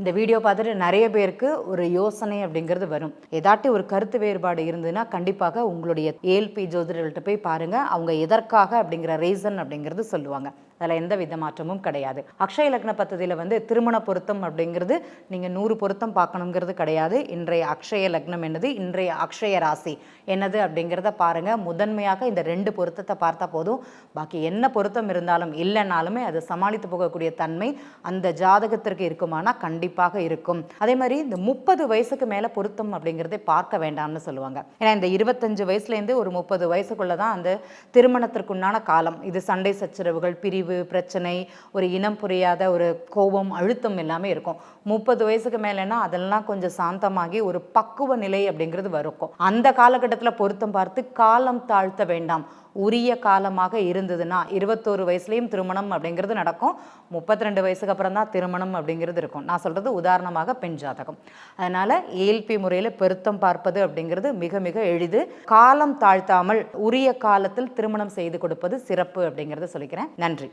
இந்த வீடியோ பார்த்துட்டு நிறைய பேருக்கு ஒரு யோசனை அப்படிங்கிறது வரும். ஏதாட்டி ஒரு கருத்து வேறுபாடு இருந்ததுன்னா கண்டிப்பாக உங்களுடைய ஏல்பி ஜோதிடர்கள்ட்ட போய் பாருங்கள் அவங்க எதற்காக அப்படிங்கிற ரீசன் அப்படிங்கிறது சொல்லுவாங்க. அதில் எந்த வித மாற்றமும் கிடையாது. அக்ஷய லக்ன பத்ததியில் வந்து திருமண பொருத்தம் அப்படிங்கிறது நீங்கள் நூறு பொருத்தம் பார்க்கணுங்கிறது கிடையாது. இன்றைய அக்ஷய லக்னம் என்னது? இன்றைய அக்ஷய ராசி என்னது அப்படிங்கிறத பாருங்கள் முதன்மையாக இந்த ரெண்டு பொருத்தத்தை பார்த்தா போதும். பாக்கி என்ன பொருத்தம் இருந்தாலும் இல்லைனாலுமே அது சமாளித்து போகக்கூடிய தன்மை அந்த ஜாதகத்திற்கு இருக்குமானா கண்டிப்பாக இருக்கும். அதே மாதிரி இந்த முப்பது வயசுக்கு மேலே பொருத்தம் அப்படிங்கிறதே பார்க்க வேண்டாம்னு சொல்லுவாங்க. ஏன்னா இந்த இருபத்தஞ்சு வயசுலேருந்து ஒரு முப்பது வயசுக்குள்ளே தான் அந்த திருமணத்திற்குண்டான காலம். இது சண்டை சச்சரவுகள் பிரிவு பிரச்சனை ஒரு இனம் புரியாத ஒரு கோபம் அழுத்தம் எல்லாமே இருக்கும். முப்பது வயசுக்கு மேலேனா அதெல்லாம் கொஞ்சம் சாந்தமாகி ஒரு பக்குவ நிலை அப்படிங்கிறது வரும். அந்த காலகட்டத்தில் பொருத்தம் பார்த்து காலம் தாழ்த்த வேண்டாம். உரிய காலமாக இருந்ததுன்னா இருபத்தோரு வயசுலேயும் திருமணம் அப்படிங்கிறது நடக்கும். முப்பத்தி ரெண்டு வயசுக்கு அப்புறம் தான் திருமணம் அப்படிங்கிறது இருக்கும். நான் சொல்கிறது உதாரணமாக பெண் ஜாதகம். அதனால் ஏல்பி முறையில் பொருத்தம் பார்ப்பது அப்படிங்கிறது மிக மிக எளிது. காலம் தாழ்த்தாமல் உரிய காலத்தில் திருமணம் செய்து கொடுப்பது சிறப்பு அப்படிங்கிறத சொல்லிக்கிறேன். நன்றி.